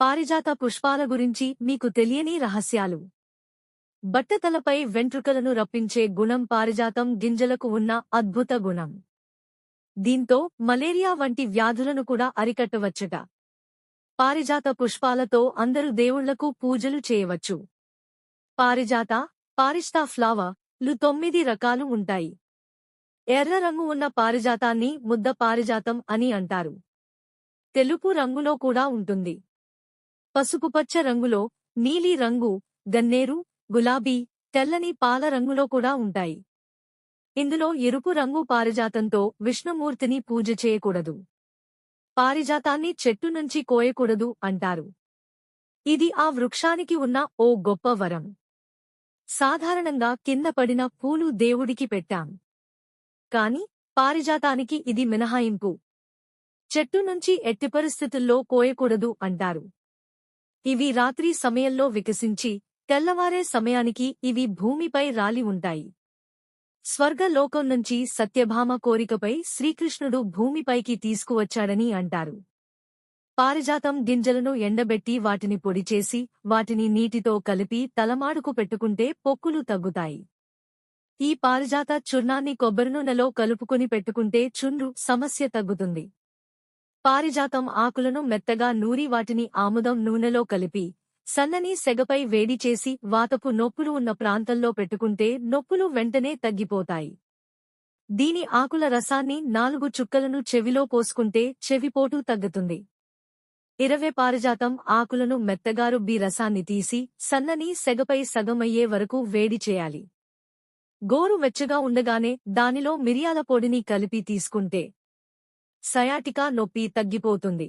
పారిజాత పుష్పాల గురించి మీకు తెలియని రహస్యాలు. బట్టతలపై వెంట్రుకలను రప్పించే గుణం పారిజాతం గింజలకు ఉన్న అద్భుత గుణం. దీంతో మలేరియా వంటి వ్యాధులను కూడా అరికట్టవచ్చట. పారిజాత పుష్పాలతో అందరు దేవుళ్ళకు పూజలు చేయవచ్చు. పారిజాత పారిస్టా ఫ్లావర్లు తొమ్మిది రకాలు ఉంటాయి. ఎర్ర రంగు ఉన్న పారిజాతాన్ని ముద్ద పారిజాతం అని అంటారు. తెలుపు రంగులో కూడా ఉంటుంది. పసుపుపచ్చ రంగులో నీలి రంగు గన్నేరు గులాబీ తెల్లని పాల రంగులో కూడా ఉంటాయి. ఇందులో ఎరుపు రంగు పారిజాతంతో విష్ణుమూర్తిని పూజ చేయకూడదు. పారిజాతాన్ని చెట్టు నుంచి కోయకూడదు అంటారు. ఇది ఆ వృక్షానికి ఉన్న ఓ గొప్ప వరం. సాధారణంగా కింద పడిన పూలు దేవుడికి పెట్టాం. కాని పారిజాతానికి ఇది మినహాయింపు. చెట్టు నుంచి ఎట్టి పరిస్థితుల్లో కోయకూడదు అంటారు. ఇవి రాత్రి సమయంలో వికసించి తెల్లవారే సమయానికి ఇవి భూమిపై రాలి ఉంటాయి. స్వర్గలోకం నుంచి సత్యభామ కోరికపై శ్రీకృష్ణుడు భూమిపైకి తీసుకువచ్చాడని అంటారు. పారిజాతం గింజలను ఎండబెట్టి వాటిని పొడిచేసి వాటిని నీటితో కలిపి తలమాడుకు పెట్టుకుంటే పొక్కులు తగ్గుతాయి. ఈ పారిజాత చుర్ణాన్ని కొబ్బరి నూనెలో కలుపుకుని పెట్టుకుంటే చుండ్రు సమస్య తగ్గుతుంది. పారిజాతం ఆకులను మెత్తగా నూరి వాటిని ఆముదం నూనెలో కలిపి సన్నని సెగపై వేడి చేసి వాతపు నొప్పులు ఉన్న ప్రాంతంలో పెట్టుకుంటే నొప్పులు వెంటనే తగ్గిపోతాయి. దీని ఆకుల రసాన్ని నాలుగు చుక్కలను చెవిలో పోసుకుంటే చెవిపోటు తగ్గుతుంది. ఇరవై పారిజాతం ఆకులను మెత్తగారు బి రసాన్ని తీసి సన్నని సెగపై సగమయ్యే వరకు వేడి చేయాలి. గోరు వెచ్చగా ఉండగానే దానిలో మిరియాల పొడిని కలిపి తీసుకుంటే సయాటికా నొప్పి తగ్గిపోతుంది.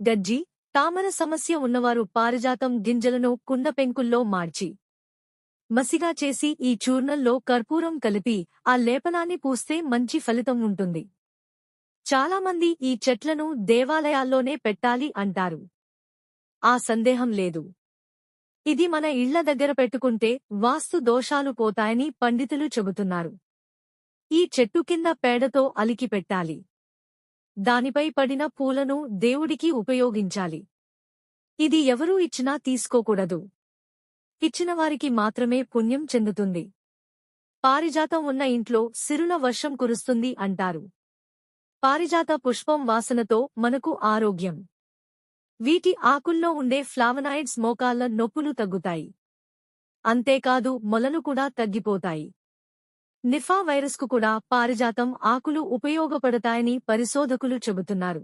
గజ్జి తామర సమస్య ఉన్నవారు పారిజాతం గింజలను కుండపెంకుల్లో మార్చి. మసిగా చేసి ఈ చూర్ణంలో కర్పూరం కలిపి ఆ లేపనాన్ని పూస్తే మంచి ఫలితం ఉంటుంది. చాలామంది ఈ చెట్లను దేవాలయాల్లోనే పెట్టాలి అంటారు. ఆ సందేహం లేదు. ఇది మన ఇళ్ళ దగ్గర పెట్టుకుంటే వాస్తు దోషాలు పోతాయని పండితులు చెబుతున్నారు. ఈ చెట్టు కింద పేడతో అలికి పెట్టాలి. దానిపై పడిన పూలను దేవుడికి ఉపయోగించాలి. ఇది ఎవరూ ఇచ్చినా తీసుకోకూడదు. ఇచ్చినవారికి మాత్రమే పుణ్యం చెందుతుంది. పారిజాతం ఉన్న ఇంట్లో సిరుల వర్షం కురుస్తుంది అంటారు. పారిజాత పుష్పం వాసనతో మనకు ఆరోగ్యం. వీటి ఆకుల్లో ఉండే ఫ్లావనాయిడ్స్ మోకాళ్ళ నొప్పులు తగ్గుతాయి. అంతేకాదు మొలలు కూడా తగ్గిపోతాయి. నిఫా వైరస్కు కూడా పారిజాతం ఆకులు ఉపయోగపడతాయని పరిశోధకులు చెబుతున్నారు.